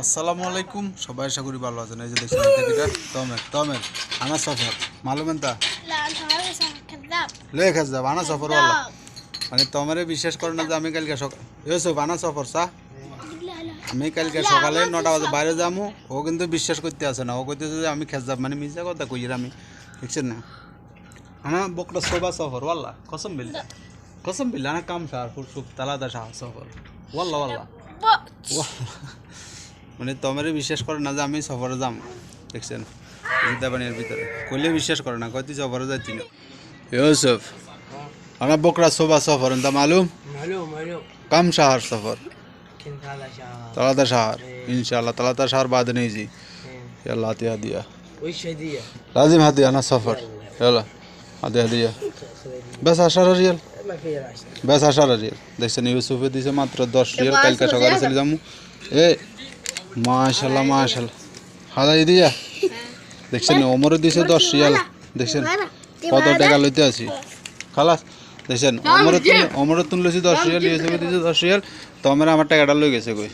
আসসালামু আলাইকুম। সবাই আশা করি ভালো আছেন। এই যে দেখছেন তমের তমের আনা সফর। মালুম তা লে আছে আনা সফর বলা মানে তমেরে বিশ্বাস করে না যে আমি কালকে সকাল ইউসুফ আনা সফর সা আমি কালকে সকালে নটা বাজে বাইরে যাব ও কিন্তু বিশ্বাস করতে আসে না। ও কইতেছে যে আমি খেস যাব মানে মির্জা কথা কই আমি। দেখছেন না? আনা বকটা সোবা সফর ওয়াল্লা কসম বিল্লা। কসম বিল্লা আনা কাম সার ফুল সুপ তালাদা সাহা সফর। ওয়াল্লা ওয়াল্লা। মানে তোমারে বিশ্বাস করে না যে আমি সফরে যাম দেখছেন জিদ্দাবানির ভিতরে কইলে বিশ্বাস করে না কয় তুই সফরে যাচ্ছি না ইউসুফ আমার বকরা সোবা সফর انت معلوم معلوم معلوم كم شهر سفر كنت هذا شهر ثلاثة شهر ان شاء الله ثلاثة شهر بعد نيجي يلا هاتي هدية وش هدية؟ لازم هدية انا سفر يلا هاتي هدية بس 10 ريال ما في عشرة বেশ আসার রিয়েল দেখছেন ইউসুফে দিছে মাত্র দশ রিয়েল কালকে সকালে চলে যাবো এ মাশাল্লাহ মাশাল্লাহ হাদা দিয়া দেখছেন ওমরও দিছে দশ রিয়াল দেখছেন কত টাকা লইতে আছি খালাস দেখছেন ওমরও তুলে ওমরও তুললেছি দশ রিয়াল ইউসুফে দিছে দশ রিয়াল তো আমার আমার টাকাটা লই গেছে কই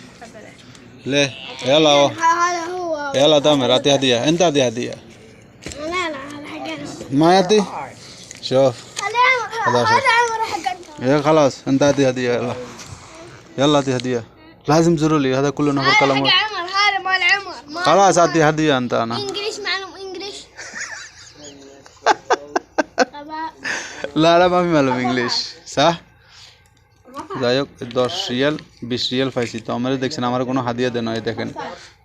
লে এলা ও هذا هو এলা তো আমার রাতে হাদিয়া এনতা হাদিয়া হাদিয়া لا لا هذا حق মায়াতি شوف هذا هذا شوف. هذا عمره حق ايه خلاص انت هذه هديه يلا يلا هذه هديه لازم ضروري هذا كله نفر هذا كلام خلاص هذه هديه انت انا انجليش معلوم انجليش لا لا ما في معلوم انجلش صح যাই হোক দশ রিয়াল বিশ রিয়াল পাইছি তো আমার দেখছেন আমার কোনো হাদিয়া দেন হয় দেখেন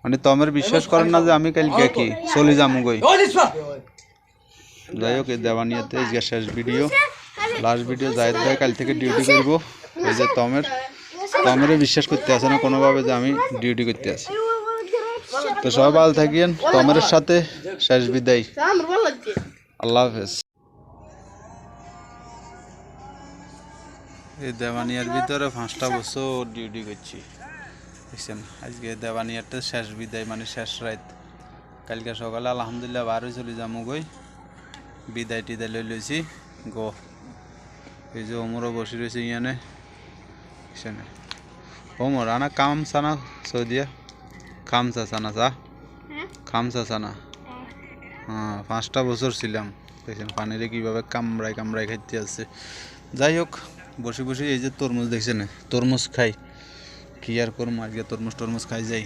মানে তো আমার বিশ্বাস করেন না যে আমি কালকে কি চলে যাবো গই যাই হোক এই দেওয়ানিয়াতে আজকে শেষ ভিডিও লাস্ট ভিডিও জাহিদ ভাই কাল থেকে ডিউটি করব এই যে তমের তমেরে বিশ্বাস করতে আসে না কোনোভাবে যে আমি ডিউটি করতে আসি তো সবাই ভালো থাকিয়েন তমের সাথে শেষ বিদায়। আল্লাহ হাফেজ। এই দেওয়ানিয়ার ভিতরে পাঁচটা বছর ডিউটি করছি। দেখছেন, আজকে দেওয়ানিয়ারটা শেষ বিদায় মানে শেষ রাত। কালকে সকালে আলহামদুলিল্লাহ বারোই চলে যাব গই বিদায় টিদায় লই লইছি। গো, এই যে ওমরও বসে রয়েছে ইয়ানে। দেখছেন? ওমর, আনা কাম সানা সৌদিয়া। খামসা সানা সা খামসা সানা হ্যাঁ পাঁচটা বছর ছিলাম। দেখছেন পানিরে কীভাবে কামড়ায় কামড়ায় খাইতে আছে। যাই হোক বসে বসে এই যে তরমুজ দেখছেন? তরমুজ খাই। কি আর করব আজকে তরমুজ টরমুজ খাই যাই।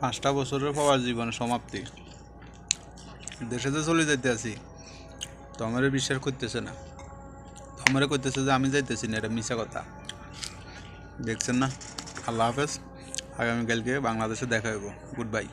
পাঁচটা বছরের পাওয়ার জীবন সমাপ্তি। দেশে তো চলে যাইতে আছি তো আমারে বিশ্বাস করতেছে না। তো আমারে করতেছে যে আমি যাইতেছি না এটা মিশা কথা। দেখছেন না? আল্লাহ হাফেজ। আগামীকালকে বাংলাদেশে দেখা হইব। Good bye